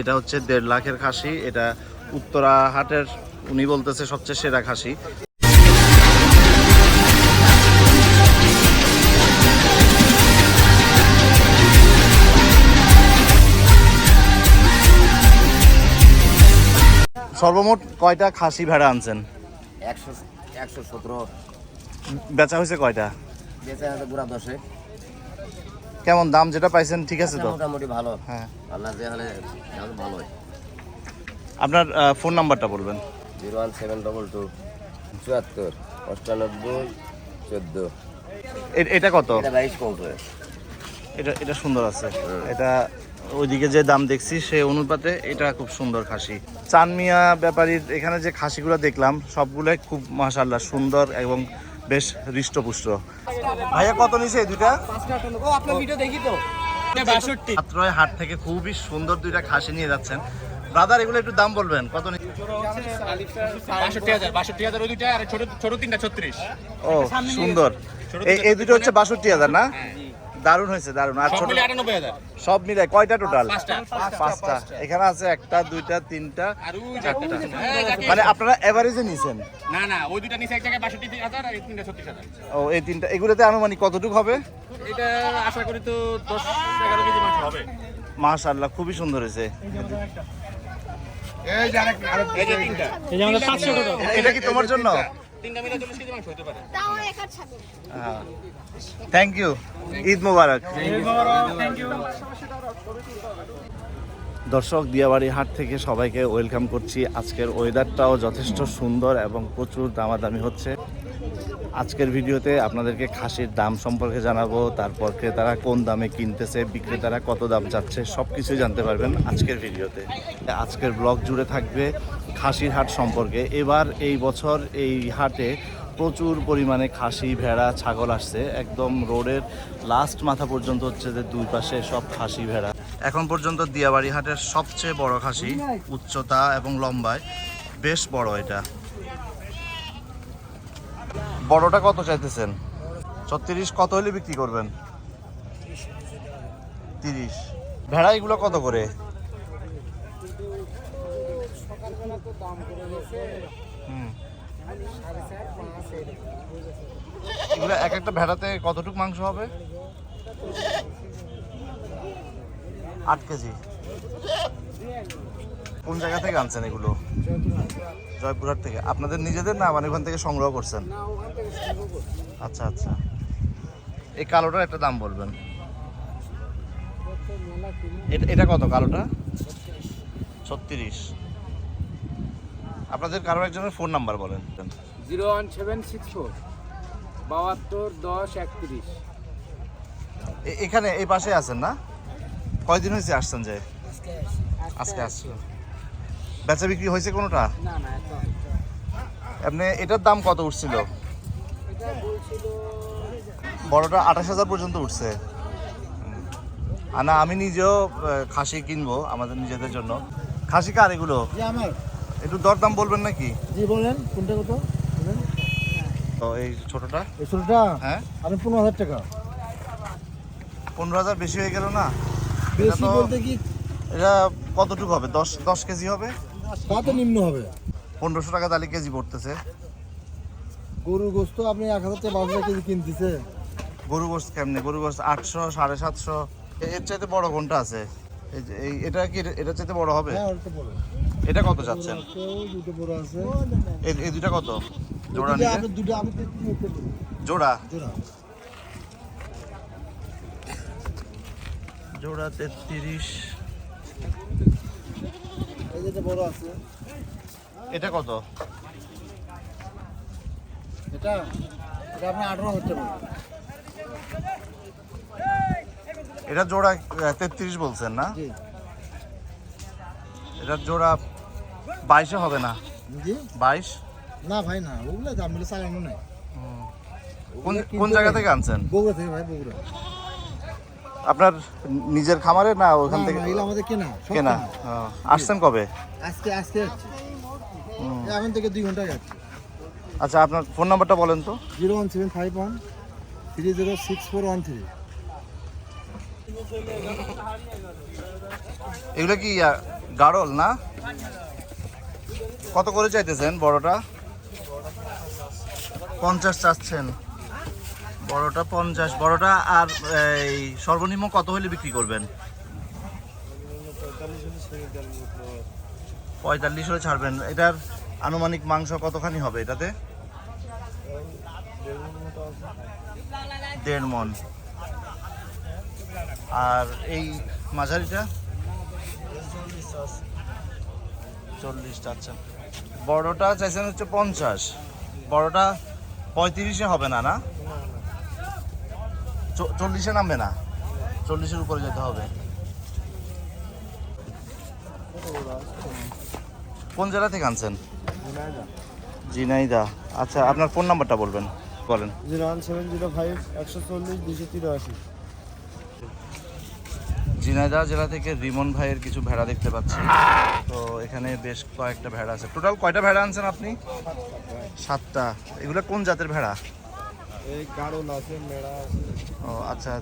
এটা হচ্ছে দেড় লাখের খাসি এটা উত্তরা হাটের উনি বলতেছে সবচেয়ে সেরা খাসি। সর্বমোট কয়টা খাসি ভেড়া আনছেন? একশো একশো সতেরো। বেচা হয়েছে কয়টা? বেচা আছে দশে কেমন দাম যেটা পাইছেন ঠিক আছে তো? মোটামুটি ভালো। হ্যাঁ। আল্লাহ হলে দাম ভালো আপনার ফোন নাম্বারটা বলবেন। Zero one seven double two চুয়াত্তর অষ্টানব্বই চোদ্দ। এটা কত? এটা এটা এটা সুন্দর আছে। এটা ওইদিকে যে দাম দেখছি সে অনুপাতে এটা খুব সুন্দর খাসি। চানমিয়া ব্যাপারীর এখানে যে খাসিগুলো দেখলাম সবগুলোই খুব মাশাল্লাহ সুন্দর এবং বেশ হৃষ্টপুষ্ট। ভাইয়া কত নিছে এই দুইটা? মাত্রই হাট থেকে খুবই সুন্দর দুইটা খাসি নিয়ে যাচ্ছেন। ব্রাদার এগুলো একটু দাম বলবেন কত ও সুন্দর। এই এই দুটো হচ্ছে বাষট্টি হাজার না? দারুণ হয়েছে দারুণ। আর সব ছোট সব মিলে কয়টা টোটাল? পাঁচটা। পাঁচটা এখানে আছে একটা দুইটা তিনটা চারটা। মানে আপনারা এভারেজে নিছেন? না না ওই দুইটা নিচে এক জায়গায় বাষট্টি হাজার আর এই তিনটা ছত্রিশ হাজার। ও এই তিনটা এগুলোতে আনুমানিক কতটুকু হবে? এটা আশা করি তো দশ এগারো কেজি মাংস হবে। মাশাআল্লাহ খুবই সুন্দর হয়েছে। এই যে এটা- এটা কি তোমার জন্য তিনটা। চল্লিশ কেজি মাংস হতে পারে তাও এক হাত ছাগল থ্যাংক ইউ ঈদ মুবারক। দর্শক দিয়াবাড়ি হাট থেকে সবাইকে ওয়েলকাম করছি। আজকের ওয়েদারটাও যথেষ্ট সুন্দর এবং প্রচুর দামাদামি হচ্ছে। আজকের ভিডিওতে আপনাদেরকে খাসির দাম সম্পর্কে জানাব, তারপর ক্রেতারা কোন দামে কিনতেছে, বিক্রেতারা কত দাম চাচ্ছে সব কিছুই জানতে পারবেন আজকের ভিডিওতে। আজকের ব্লগ জুড়ে থাকবে খাসির হাট সম্পর্কে। এবার এই বছর এই হাটে প্রচুর পরিমাণে খাসি, ভেড়া, ছাগল আসছে। একদম রোডের লাস্ট মাথা পর্যন্ত হচ্ছে যে দুই পাশে সব খাসি, ভেড়া। এখন পর্যন্ত দিয়াবাড়ি হাটের সবচেয়ে বড় খাসি, উচ্চতা এবং লম্বায়, বেশ বড় এটা। বড়টা কত চাইতেছেন? ছত্রিশ, কত হলে বিক্রি করবেন? তিরিশ। ভেড়া এগুলো কত করে। এগুলো এক একটা ভেড়াতে কতটুকু মাংস হবে? আট কেজি। কোন জায়গা থেকে আনছেন এগুলো? জয়পুরহাট থেকে। আপনাদের নিজেদের না মানে ওখান থেকে সংগ্রহ করছেন? আচ্ছা আচ্ছা। এই কালোটার একটা দাম বলবেন। এটা- কত কালোটা? ছত্রিশ। আপনাদের কারও একজনের ফোন নাম্বার বলেন। Zero one seven six four বাহাত্তর দশ একত্রিশ। এখানে এই পাশে আছেন না? কয়দিন হয়েছে আসছেন যে? আজকে আসছেন। বেচা বিক্রি হয়েছে কোনোটা? এমনি এটার দাম কত উঠছিল? বড়টা আঠাশ হাজার পর্যন্ত উঠছে। আর না আমি নিজেও খাসি কিনবো আমাদের নিজেদের জন্য। খাসি কার এগুলো? একটু দরদাম বলবেন নাকি? জি বলেন কোনটা কত? তো এই ছোটটা? এই ষোলোটা হ্যাঁ। আমি পনেরো হাজার টাকা। পনেরো হাজার বেশি হয়ে গেল না? বেশি বলতে কি? এটা কতটুকু হবে? দশ দশ কেজি হবে? তা তো নিম্ন হবে? পনেরোশো টাকা তাহলে কেজি পড়তেছে। গরুর গোস্ত আপনি এক হাজার টাকা বারোশো কেজি কিনতেছে। গরু গোস্ত কেমনে? গরু গোস্ত আটশো সাড়ে সাতশো। এর চাইতে বড় কোনটা আছে? এই যে এই এটা কি এটা চাইতে বড় হবে? হ্যাঁ এটা কত আছে এই দুটা কত? জোড়া। জোড়া? জোড়া। জোড়া তেত্রিশ। বড় আছে। এটা কত? এটা এটা আপনি আঠারো টাকা। এটা জোড়া তেত্রিশ বলছেন না? এটা জোড়া বাইশে হবে না? বাইশ? না ভাই না ওগুলো দাম মিলে চালানো নাই। কোন কোন জায়গা থেকে আনছেন? বগুড়া থেকে ভাই বগুড়া। আপনার নিজের খামারে না ওখান থেকে? আমাদের কেনা কেনা। আসছেন কবে? আজকে আজকে এখন থেকে দুই ঘণ্টা যাচ্ছি। আচ্ছা আপনার ফোন নাম্বারটা বলেন তো। Zero one seven five one three zero six four one three. এগুলো কি গাড়ল না? কত করে চাইতেছেন বড়টা? পঞ্চাশ চাচ্ছেন। বড়টা পঞ্চাশ, বড়টা আর এই সর্বনিম্ন কত হলে বিক্রি করবেন? পঁয়তাল্লিশ হলে ছাড়বেন। এটার আনুমানিক মাংস কতখানি হবে এটাতে? দেড় মন। আর এই মাঝারিটা? চল্লিশটা আচ্ছা। বড়টা চাইছেন হচ্ছে পঞ্চাশ। বড়টা পঁয়ত্রিশে হবে না না? চল্লিশে নামবে না। চল্লিশের উপরে যেতে হবে। কোন জেলা থেকে আনছেন? জিনাইদা আচ্ছা আপনার ফোন নাম্বারটা বলবেন বলেন। Zero one seven zero five একশো চল্লিশ দুশো তিরাশি। ঝিনাইদহ জেলা থেকে রিমন ভাইয়ের কিছু ভেড়া দেখতে পাচ্ছি। তো এখানে বেশ কয়েকটা ভেড়া আছে। টোটাল কয়টা ভেড়া আনছেন আপনি? সাতটা। এগুলো কোন জাতের ভেড়া? এই ও আচ্ছা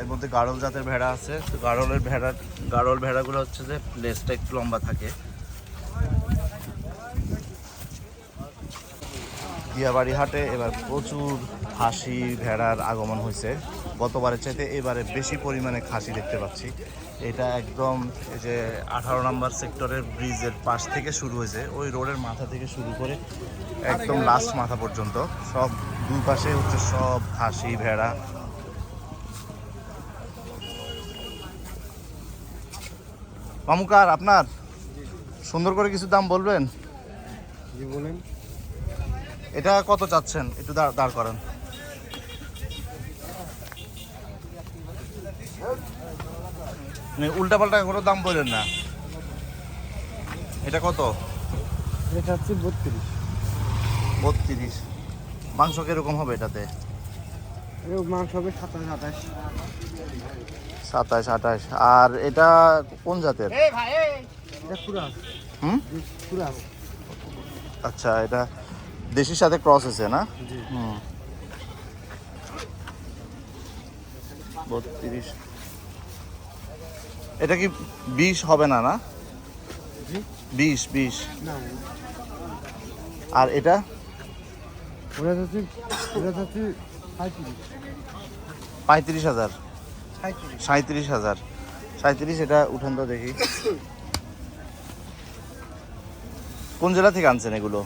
এর মধ্যে গাড়ল জাতের ভেড়া আছে। তো গাড়লের ভেড়া, গাড়ল ভেড়াগুলো হচ্ছে যে লেজটা একটু লম্বা থাকে। দিয়াবাড়ি হাটে এবার প্রচুর খাসি ভেড়ার আগমন হয়েছে। গতবারের চাইতে এবারে বেশি পরিমাণে খাসি দেখতে পাচ্ছি। এটা একদম এই যে আঠারো নম্বর সেক্টরের ব্রিজের পাশ থেকে শুরু হয়েছে। ওই রোডের মাথা থেকে শুরু করে একদম লাস্ট মাথা পর্যন্ত। সব দুই পাশে হচ্ছে সব খাসি ভেড়া। মামুকার আপনার? সুন্দর করে কিছু দাম বলবেন? বলেন। এটা কত চাচ্ছেন? একটু দাঁড় দাঁড় করেন। উল্টা পাল্টা কোনো দাম বললেন না। এটা কত? এটা হচ্ছে বত্রিশ। বত্রিশ। মাংস কীরকম হবে এটাতে? মাংস হবে সাতাশ আঠাশ। সাতাশ আঠাশ। আর এটা কোন জাতের? হুম? আচ্ছা এটা দেশির সাথে ক্রস আছে না? হুম। বত্রিশ। এটা কি বিষ হবে না না? বিষ বিষ আর এটা? ওরা পঁয়ত্রিশ হাজার। সাঁত্রিশ হাজার। সাঁত্রিশ এটা উঠান তো দেখি। কোন জেলা থেকে আনছেন এগুলো?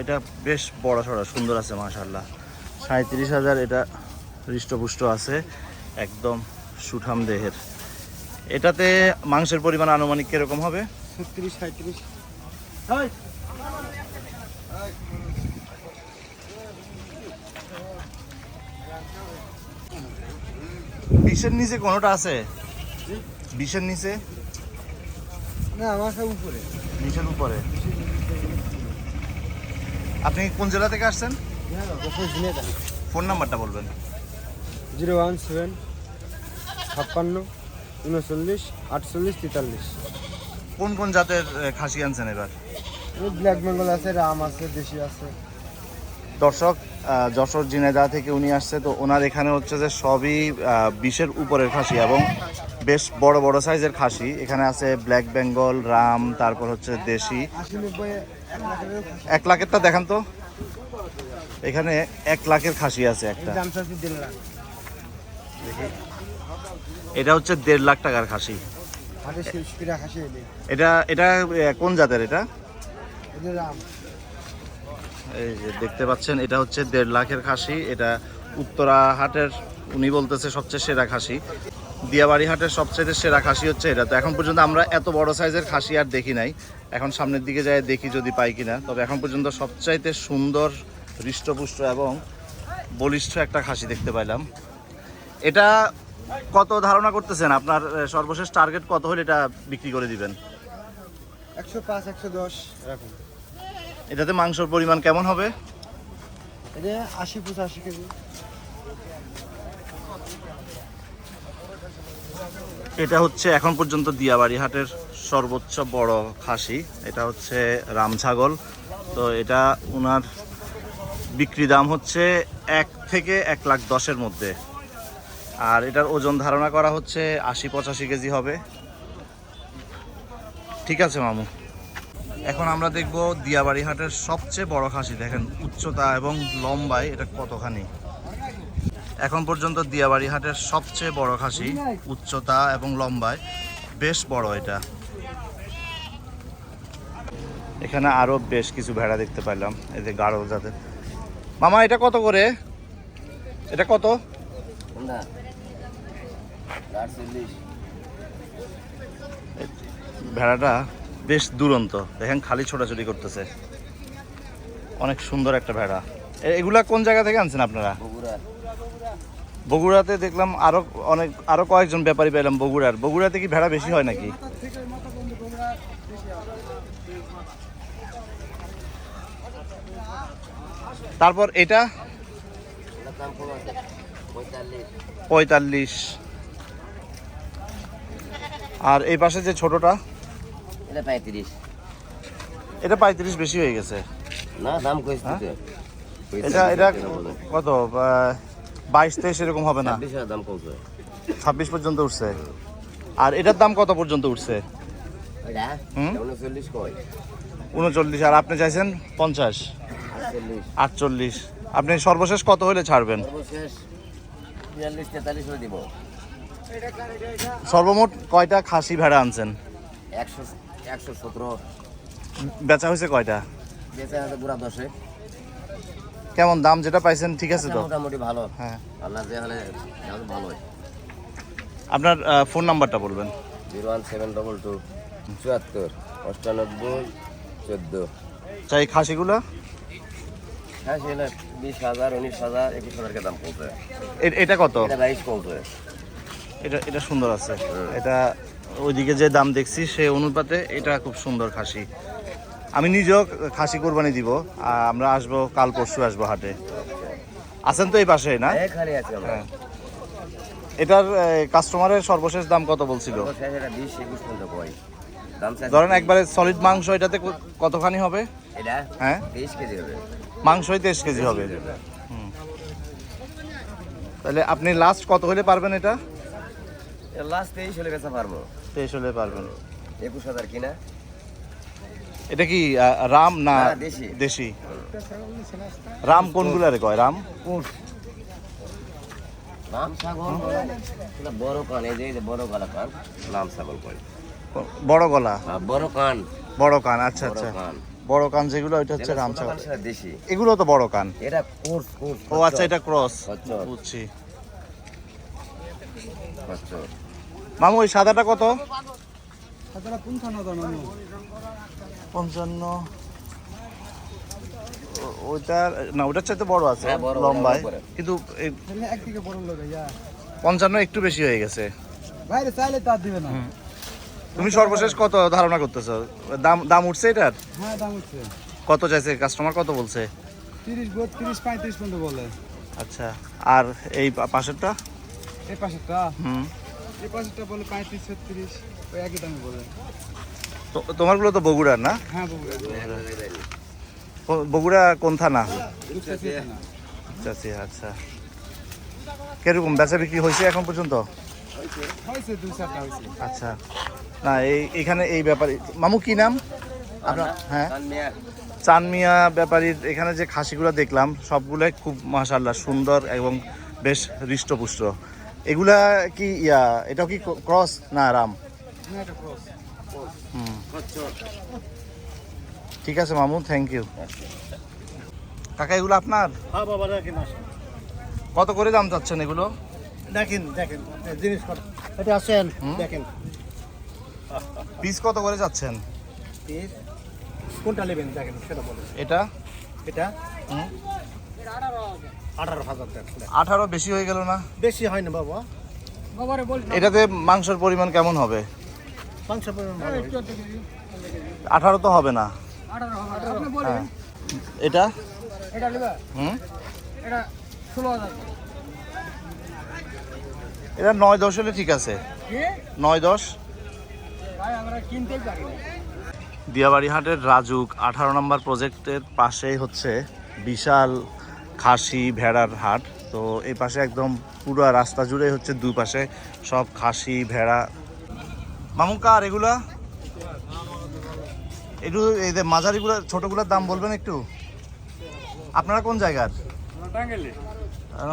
এটা বেশ বড় সড়ো সুন্দর আছে মাশাল্লাহ সাঁত্রিশ হাজার এটা হৃষ্টপুষ্ট আছে একদম সুঠাম দেহের। এটাতে মাংসের পরিমাণ আনুমানিক কীরকম হবে? ছত্রিশ সাঁত্রিশ বিশের নিচে কোনোটা আছে? বিশের নিচে? না আমার সব উপরে। বিশের উপরে। আপনি কোন জেলা থেকে আসছেন? ফোন নাম্বারটা বলবেন। জিরো ওয়ান সেভেন ছাপ্পান্ন উনচল্লিশ আটচল্লিশ তেতাল্লিশ। কোন কোন জাতের খাসি আনছেন এবার? ব্ল্যাক বেঙ্গল আছে রাম আছে দেশি আছে। দর্শক যশোর জিনেদা থেকে উনি আসছে তো ওনার এখানে হচ্ছে যে সবই বিশের উপরের খাসি এবং বেশ বড় বড় সাইজের খাসি। এখানে আছে ব্ল্যাক বেঙ্গল রাম তারপর হচ্ছে দেশি। এক লাখের এক লাখেরটা দেখান তো। এখানে এক লাখের খাসি আছে একটা। এটা হচ্ছে দেড় লাখ টাকার খাসি। এটা। এটা কোন জাতের এটা রাম। এই যে দেখতে পাচ্ছেন, এটা হচ্ছে দেড় লাখের খাসি। এটা উত্তরা হাটের, উনি বলতেছে সবচেয়ে সেরা খাসি। দিয়াবাড়ি হাটের সবচেয়ে সেরা খাসি হচ্ছে এটা। তো এখন পর্যন্ত আমরা এত বড় সাইজের খাসি আর দেখি নাই। এখন সামনের দিকে যাই, দেখি যদি পাই কিনা। তবে এখন পর্যন্ত সবচাইতে সুন্দর, হৃষ্টপুষ্ট এবং বলিষ্ঠ একটা খাসি দেখতে পাইলাম। এটা কত ধারণা করতেছেন? আপনার সর্বশেষ টার্গেট কত হলে এটা বিক্রি করে দিবেন? একশো পাঁচ, একশো দশ, এরকম। এটাতে মাংসর পরিমাণ কেমন হবে? এটা আশি পঁচাশি কেজি। এটা হচ্ছে এখন পর্যন্ত দিয়াবাড়ি হাটের সর্বোচ্চ বড় খাসি। এটা হচ্ছে রাম ছাগল। তো এটা ওনার বিক্রি দাম হচ্ছে এক থেকে এক লাখ দশের মধ্যে। আর এটার ওজন ধারণা করা হচ্ছে আশি পঁচাশি কেজি হবে। ঠিক আছে মামু? এখন আমরা দেখব দিয়াবাড়ি হাটের সবচেয়ে বড় খাসি। দেখেন উচ্চতা এবং লম্বায় এটা কতখানি। এখন পর্যন্ত দিয়াবাড়ি হাটের সবচেয়ে বড় খাসি উচ্চতা এবং লম্বায়। বেশ বড় এটা। এখানে আরও বেশ কিছু ভেড়া দেখতে পাইলাম এই যে গাঢ় জাতের। মামা এটা কত করে? এটা কত? ভেড়াটা বেশ দুরন্ত। দেখেন খালি ছোটাছুটি করতেছে। অনেক সুন্দর একটা ভেড়া। এগুলা কোন জায়গা থেকে আনছেন আপনারা? বগুড়াতে দেখলাম আরও অনেক আরও কয়েকজন ব্যাপারী পেলাম বগুড়ার। বগুড়াতে কি ভেড়া বেশি হয় নাকি? তারপর এটা? পঁয়তাল্লিশ। আর এই পাশে যে ছোটটা? এটা পঁয়ত্রিশ। এটা পঁয়ত্রিশ বেশি হয়ে গেছে। না দাম কইছি হ্যাঁ? এটা এটা কত বাইশ তেইশ এরকম হবে না? ছাব্বিশ দাম কমছে। ছাব্বিশ পর্যন্ত উঠছে। আর এটার দাম কত পর্যন্ত উঠছে? উনচল্লিশ আর আপনি চাইছেন পঞ্চাশ? আটচল্লিশ। আপনি সর্বশেষ কত হলে ছাড়বেন? সর্বমোট কয়টা খাসি ভেড়া আনছেন? একশো একশো সতেরো। বেচা হয়েছে কয়টা? বেচা হাতে পুরা দশে। কেমন দাম যেটা পাইছেন ঠিক আছে তো? মোটামুটি ভালো। হ্যাঁ। আল্লাহ যে হলে ভালো আপনার ফোন নাম্বারটা বলবেন। Zero one seven double two চুয়াত্তর অষ্টানব্বই চোদ্দ। চাই খাসিগুলো? হ্যাঁ সেটা বিশ হাজার উনিশ হাজার একুশ হাজারকে দাম এ- এটা কত? এটা বাইশ এটা এটা সুন্দর আছে। এটা ওইদিকে যে দাম দেখছি সে অনুপাতে এটা খুব সুন্দর খাসি। আমি নিজেও খাসি কোরবানি দিব আর আমরা আসব কাল পরশু আসব হাটে। আছেন তো এই পাশে না? আমরা। হ্যাঁ। এটার কাস্টমারের সর্বশেষ দাম কত বলছিল? ধরেন একবারে সলিড মাংস এটাতে কতখানি হবে? হ্যাঁ? মাংসই তেইশ কেজি হবে। তাহলে আপনি লাস্ট কত হলে পারবেন এটা? লাস্ট তেইশ হলে বেচা পারব। তেইশ হলে পারবেন। একুশ হাজার কিনা। এটা কি রাম না দেশি। দেশি? রাম কোনগুলারে কয়? রাম? ছাগল বড় কান এই যে বড় গলা কান নাম ছাগল কয়। বড় গলা? বড় কান। বড় কান আচ্ছা আচ্ছা। বড় কান যেগুলো ওইটা হচ্ছে রাম ছাগল। দেশি। এগুলো তো বড় কান। এটা কোর্স কোর্স ও আচ্ছা এটা ক্রস। বুঝছি। খচ্চর। মামু ওই সাদাটা কত? পঞ্চান্ন দাম আমি পঞ্চান্ন। ও- ওইটার না ওটার চাইতে বড় আছে হ্যাঁ, বড়, লম্বায়। কিন্তু পঞ্চান্ন একটু বেশি হয়ে গেছে। বাইরে চাইলে তার দিবে না। তুমি সর্বশেষ কত ধারণা করতেছো? দাম দাম উঠছে এটার? হ্যাঁ দাম কত চাইছে? কাস্টমার কত বলছে? তিরিশ বত্রিশ পঁয়ত্রিশ পর্যন্ত বলে। আচ্ছা আর এই পাশেরটা? এই পাশেরটা? হুম। এই পাশেরটা বলে পঁয়ত্রিশ ছত্রিশ ওই একই দামে বলে। তো তোমারগুলো তো বগুড়ার না? হ্যাঁ বগুড়া কোন থানা? আচ্ছা আচ্ছা। কীরকম বেচা বিক্রি হয়েছে এখন পর্যন্ত? আচ্ছা। না এই এখানে এই ব্যাপারে মামু কি নাম? আপনার হ্যাঁ? চানমিয়া। ব্যাপারীর এখানে যে খাসিগুলো দেখলাম সবগুলোই খুব মাশাল্লাহ সুন্দর এবং বেশ হৃষ্টপুষ্ট। এগুলা কি ইয়া এটাও কি ক্রস না রাম? হুম। ঠিক আছে মামু থ্যাংক ইউ কাকা এগুলো আপনার? হ্যাঁ কত করে দাম চাচ্ছেন এগুলো? দেখেন দেখেন জিনিস এটা হুম? দেখেন। পিস কত করে যাচ্ছেন পিস? কোনটা নেবেন দেখেন সেটা বলেন। এটা? এটা? হুম? আঠারো হাজার টাকা। আঠারো বেশি হয়ে গেল না? বেশি হয় না। বাবা এটাতে মাংসের পরিমাণ কেমন হবে? মাংস পরিমাণ। আঠারো তো হবে না। হ্যাঁ। এটা? এটা নেবা? হুম? এটা নয় দশ হলে ঠিক আছে। কি? নয় দশ? ভাই আমরা কিনতেই পারি দিয়াবাড়ি হাটের রাজুক আঠারো নম্বর প্রজেক্টের পাশেই হচ্ছে বিশাল খাসি ভেড়ার হাট। তো এই পাশে একদম পুরো রাস্তা জুড়ে হচ্ছে দুই পাশে সব খাসি ভেড়া। মামু কার এগুলা? একটু এই যে মাঝারিগুলো ছোটগুলোর দাম বলবেন একটু? আপনারা কোন জায়গার?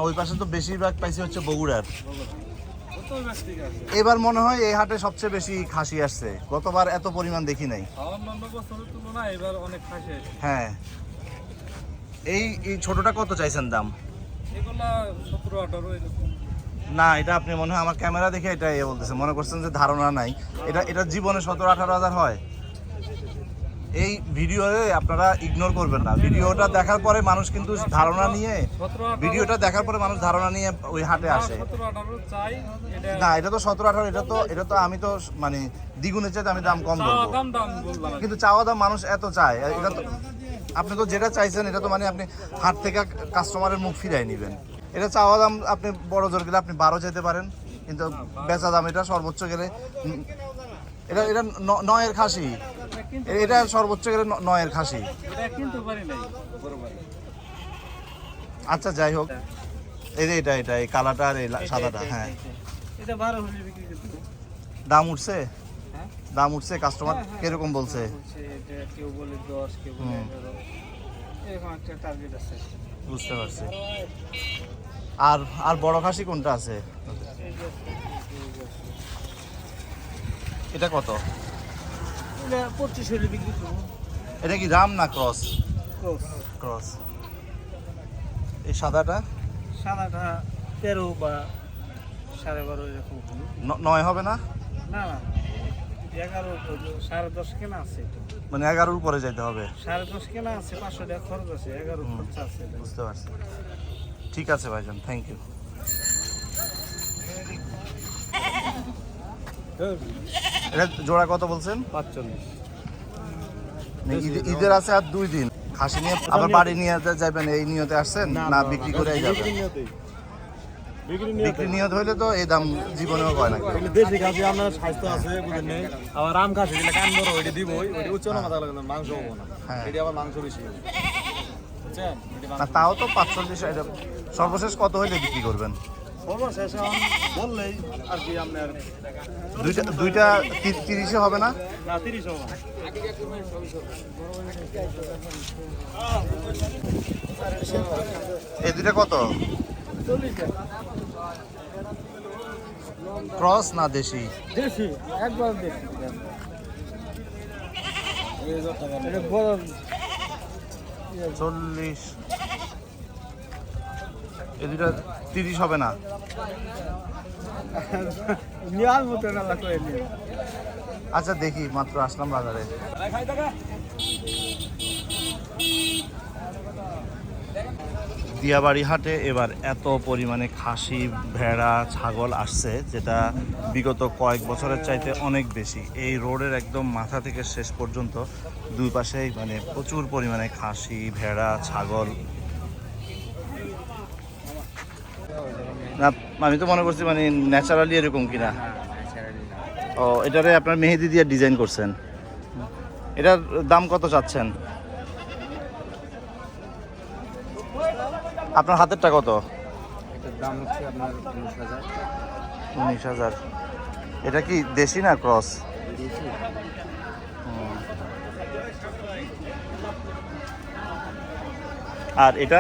ওই পাশে তো বেশিরভাগ পাইছি হচ্ছে বগুড়ার। এবার মনে হয় এই হাটে সবচেয়ে বেশি খাসি আসছে। গতবার এত পরিমাণ দেখি নাই। হ্যাঁ। এই এই ছোটটা কত চাইছেন দাম? না এটা আপনি মনে হয় আমার ক্যামেরা দেখে এটা ইয়ে বলতেছে মনে করছেন যে ধারণা নাই। এটা এটা জীবনে সতেরো আঠারো হাজার হয়। এই ভিডিওতে আপনারা ইগনোর করবেন না। ভিডিওটা দেখার পরে মানুষ কিন্তু ধারণা নিয়ে ভিডিওটা দেখার পরে মানুষ ধারণা নিয়ে ওই হাটে আসে। না এটা তো সতেরো আঠারো এটা তো এটা তো আমি তো মানে দ্বিগুণের চাইতে আমি দাম কম বলব। কিন্তু চাওয়া দাম মানুষ এত চায়। এটা তো আপনি তো যেটা চাইছেন এটা তো মানে আপনি হাট থেকে কাস্টমারের মুখ ফিরাই নেবেন। এটা চাওয়া দাম আপনি বড় জোর গেলে আপনি বারো যেতে পারেন কিন্তু বেচা দাম এটা সর্বোচ্চ গেলে এটা এটা নয়ের খাসি। এটা সর্বোচ্চ গেলে নয়ের খাসি। আচ্ছা যাই হোক। এই যে এটা এটা এই কালাটা আর এই সাদাটা হ্যাঁ। দাম উঠছে? দাম উঠছে কাস্টমার কীরকম বলছে? বলছে এটা কেউ বলে দশ কেউ বলে এরকম একটা টার্গেট আছে। বুঝতে পারছি। আর আর বড় খাসি কোনটা আছে। এটা কত? এটা পঁচিশ হলে বিক্রি করব। এটা কি রাম না ক্রস? ক্রস। ক্রস। এই সাদাটা? সাদাটা তেরো বা সাড়ে বারো এরকম নয় হবে না না না। এগারো সাড়ে দশ কেনা আছে মানে এগারোর উপরে যাইতে হবে। সাড়ে দশ কেনা আছে পাঁচশো টাকা খরচ আছে এগারো খরচ আছে বুঝতে পারছি। ঠিক আছে ভাইজান থ্যাংক ইউ এটা জোড়া কত বলছেন? পাঁচচল্লিশ। মানে ঈদ- ঈদের আছে আর দুই দিন। খাসি নিয়ে আবার বাড়ি নিয়ে যাবেন এই নিয়তে আসছেন? না বিক্রি করে যাবেন? বিক্রি নিয়ত হইলে তো এই দাম জীবনেও হয় না। দেশি খাসি আপনার স্বাস্থ্য আছে বুঝেন নেই আবার রাম খাসি কান বড় ওইটা দিব ওইটা উচ্চ না মাথা লাগে মাংস হব না। হ্যাঁ। এটা আবার মাংস বেশি না তাও তো পাঁচচল্লিশ সর্বশেষ কত হইলে বিক্রি করবেন? সর্বশেষ বললেই আর কি আপনার দুইটা তিরিশে হবে না? না তিরিশ হবে এই দুইটা কত? ক্রস না দেশি? দেশি একবার দেশি। চল্লিশ। তিরিশ হবে না? আচ্ছা দেখি মাত্র আসলাম বাজারে। দিয়াবাড়ি হাটে এবার এত পরিমাণে খাসি ভেড়া ছাগল আসছে যেটা বিগত কয়েক বছরের চাইতে অনেক বেশি। এই রোডের একদম মাথা থেকে শেষ পর্যন্ত দুই পাশেই মানে প্রচুর পরিমাণে খাসি ভেড়া ছাগল। না আমি তো মনে করছি মানে ন্যাচারালি এরকম কিনা। ও এটারে আপনার মেহেদি দিয়ে ডিজাইন করছেন। এটার দাম কত চাচ্ছেন? আপনার হাতেরটা কত? দাম হচ্ছে আপনার উনিশ হাজার। উনিশ হাজার। এটা কি দেশি না ক্রস? আর এটা?